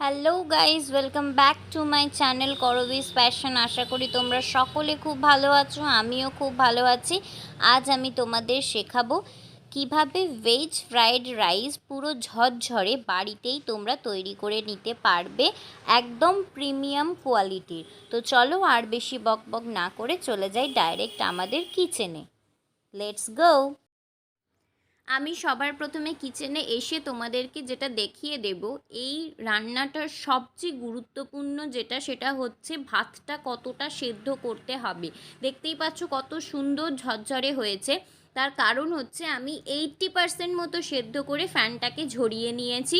Hello guys welcome back to my channel করবিস passion আশা করি তোমরা সকলে খুব ভালো আছো, আমিও খুব ভালো আছি। আজ আমি তোমাদের শেখাবো কীভাবে ভেজ ফ্রাইড রাইস পুরো ঝরঝরে বাড়িতেই তোমরা তৈরি করে নিতে পারবে একদম প্রিমিয়াম কোয়ালিটির তো চলো আর বেশি বক বক না করে চলে যাই ডাইরেক্ট আমাদের কিচেনে লেটস গো আমি সবার প্রথমে কিচেনে এসে তোমাদেরকে যেটা দেখিয়ে দেব, এই রান্নাটার সবচেয়ে গুরুত্বপূর্ণ যেটা সেটা হচ্ছে ভাতটা কতটা সেদ্ধ করতে হবে। দেখতেই পাচ্ছ কত সুন্দর ঝরঝরে হয়েছে। তার কারণ হচ্ছে আমি এইট্টি পার্সেন্ট মতো সেদ্ধ করে ফ্যানটাকে ঝরিয়ে নিয়েছি।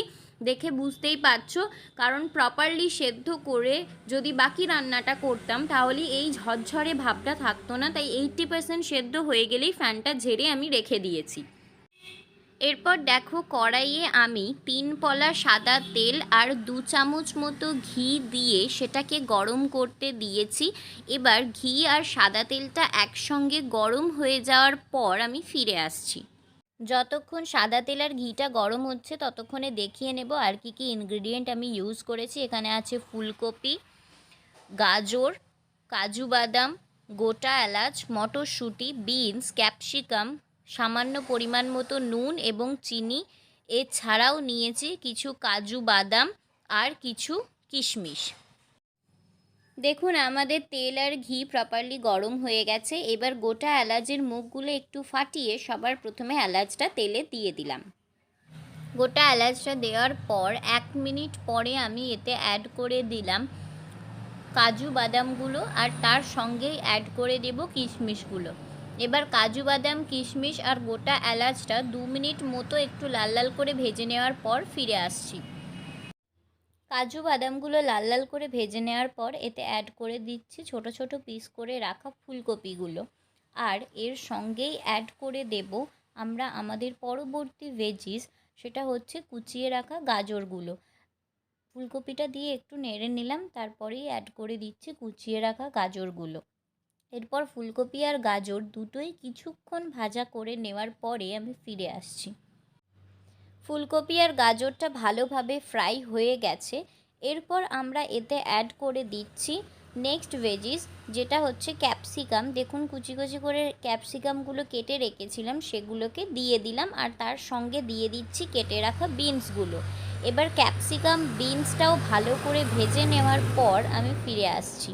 দেখে বুঝতেই পারছ কারণ প্রপারলি সেদ্ধ করে যদি বাকি রান্নাটা করতাম, তাহলে এই ঝরঝরে ভাবটা থাকতো না। তাই এইট্টি পার্সেন্ট সেদ্ধ হয়ে গেলেই ফ্যানটা ঝেড়ে আমি রেখে দিয়েছি। এরপর দেখো কড়াইয়ে আমি তিন পলা সাদা তেল আর দু চামচ মতো ঘি দিয়ে সেটাকে গরম করতে দিয়েছি। এবার ঘি আর সাদা তেলটা একসঙ্গে গরম হয়ে যাওয়ার পর আমি ফিরে আসছি। যতক্ষণ সাদা তেল আর ঘিটা গরম হচ্ছে ততক্ষণে দেখিয়ে নেব আর কি কি ইনগ্রিডিয়েন্ট আমি ইউজ করেছি। এখানে আছে ফুলকপি, গাজর, কাজু বাদাম, গোটা এলাচ, মটরশুঁটি, বিনস ক্যাপসিকাম সামান্য পরিমাণ মতো নুন এবং চিনি, এছাড়াও নিয়েছি কিছু কাজু বাদাম আর কিছু কিশমিশ। দেখুন, আমাদের তেল আর ঘি প্রপারলি গরম হয়ে গেছে। এবার গোটা এলাচের মুখগুলো একটু ফাটিয়ে সবার প্রথমে এলাচটা তেলে দিয়ে দিলাম। গোটা এলাচটা দেওয়ার পর এক মিনিট পরে আমি এতে অ্যাড করে দিলাম কাজু বাদামগুলো আর তার সঙ্গেই অ্যাড করে দেব কিশমিশগুলো। এবার কাজু বাদাম, কিশমিশ আর গোটা এলাচটা দু মিনিট মতো একটু লাল লাল করে ভেজে নেওয়ার পর ফিরে আসছি। কাজু বাদামগুলো লাল লাল করে ভেজে নেওয়ার পর এতে অ্যাড করে দিচ্ছি ছোট ছোট পিস করে রাখা ফুলকপিগুলো। আর এর সঙ্গেই অ্যাড করে দেব আমরা আমাদের পরবর্তী ভেজিস সেটা হচ্ছে কুচিয়ে রাখা গাজরগুলো। ফুলকপিটা দিয়ে একটু নেড়ে নিলাম, তারপরেই অ্যাড করে দিচ্ছি কুচিয়ে রাখা গাজরগুলো। এরপর ফুলকপি আর গাজর দুটোই কিছুক্ষণ ভাজা করে নেওয়ার পরে আমি ফিরে আসছি। ফুলকপি আর গাজরটা ভালোভাবে ফ্রাই হয়ে গেছে। এরপর আমরা এতে অ্যাড করে দিচ্ছি নেক্সট ভেজিস যেটা হচ্ছে ক্যাপসিকাম দেখুন, কুচি কুচি করে ক্যাপসিকামগুলো কেটে রেখেছিলাম, সেগুলোকে দিয়ে দিলাম আর তার সঙ্গে দিয়ে দিচ্ছি কেটে রাখা বিনসগুলো এবার ক্যাপসিকাম বিনসটাও ভালো করে ভেজে নেওয়ার পর আমি ফিরে আসছি।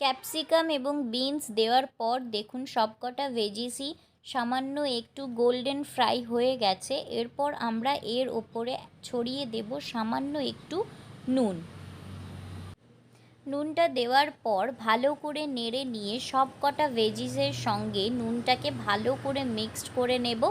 ক্যাপসিকাম এবং বিনস দেওয়ার পর দেখুন সবকটা ভেজিসই সামান্য একটু গোল্ডেন ফ্রাই হয়ে গেছে। এরপর আমরা এর ওপরে ছড়িয়ে দেব সামান্য একটু নুন। নুনটা দেওয়ার পর ভালো করে নেড়ে নিয়ে সব কটা ভেজিসের সঙ্গে নুনটাকে ভালো করে মিক্সড করে নেব।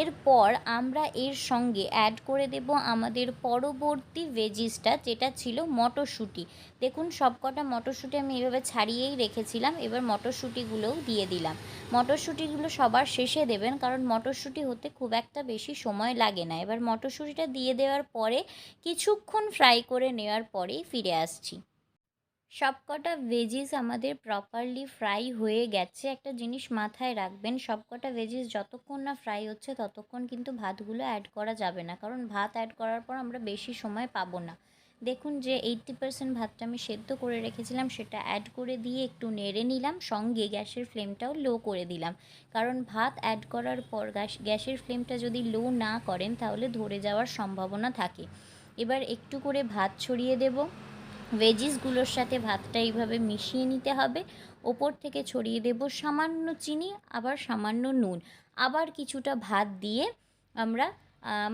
এরপর আমরা এর সঙ্গে অ্যাড করে দেব আমাদের পরবর্তী ভেজিসটা যেটা ছিল মটরশুঁটি। দেখুন সব কটা মটরশুঁটি আমি এভাবে ছাড়িয়েই রেখেছিলাম, এবার মটরশুঁটিগুলোও দিয়ে দিলাম। মটরশুঁটিগুলো সবার শেষে দেবেন, কারণ মটরশুঁটি হতে খুব একটা বেশি সময় লাগে না। এবার মটরশুঁটিটা দিয়ে দেওয়ার পরে কিছুক্ষণ ফ্রাই করে নেওয়ার পরেই ফিরে আসছি। সবকটা ভেজিস আমাদের প্রপারলি ফ্রাই হয়ে গেছে। একটা জিনিস মাথায় রাখবেন, সবকটা ভেজিস যতক্ষণ না ফ্রাই হচ্ছে, ততক্ষণ কিন্তু ভাতগুলো অ্যাড করা যাবে না। কারণ ভাত অ্যাড করার পর আমরা বেশি সময় পাবো না। দেখুন যে এইট্টি পার্সেন্ট ভাতটা আমি সেদ্ধ করে রেখেছিলাম, সেটা অ্যাড করে দিয়ে একটু নেড়ে নিলাম, সঙ্গে গ্যাসের ফ্লেমটাও লো করে দিলাম। কারণ ভাত অ্যাড করার পর গ্যাস, গ্যাসের ফ্লেমটা যদি লো না করেন, তাহলে ধরে যাওয়ার সম্ভাবনা থাকে। এবার একটু করে ভাত ছড়িয়ে দেবো। ভেজিসগুলোর সাথে ভাতটা এইভাবে মিশিয়ে নিতে হবে। ওপর থেকে ছড়িয়ে দেব সামান্য চিনি, আবার সামান্য নুন। আবার কিছুটা ভাত দিয়ে আমরা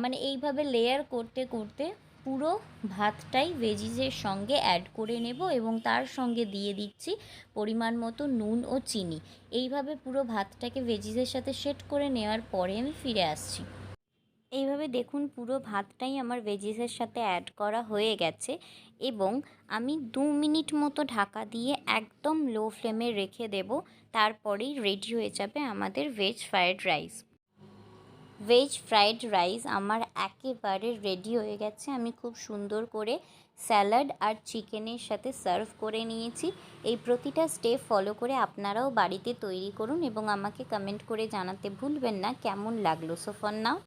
মানে এইভাবে লেয়ার করতে করতে পুরো ভাতটাই ভেজিসের সঙ্গে অ্যাড করে নেব এবং তার সঙ্গে দিয়ে দিচ্ছি পরিমাণ মতো নুন ও চিনি। এইভাবে পুরো ভাতটাকে ভেজিসের সাথে সেট করে নেওয়ার পরে আমি ফিরে আসছি। এইভাবে দেখুন পুরো ভাতটাই আমার ভেজিসের সাথে অ্যাড করা হয়ে গেছে এবং আমি দু মিনিট মতো ঢাকা দিয়ে একদম লো ফ্লেমে রেখে দেব, তারপরেই রেডি হয়ে যাবে আমাদের veg fried rice veg fried rice আমার একেবারে রেডি হয়ে গেছে, আমি খুব সুন্দর করে স্যালাড আর চিকেনের সাথে সার্ভ করে নিয়েছি। এই প্রতিটা স্টেপ ফলো করে আপনারাও বাড়িতে তৈরি করুন এবং আমাকে কমেন্ট করে জানাতে ভুলবেন না, কেমন লাগল? So for now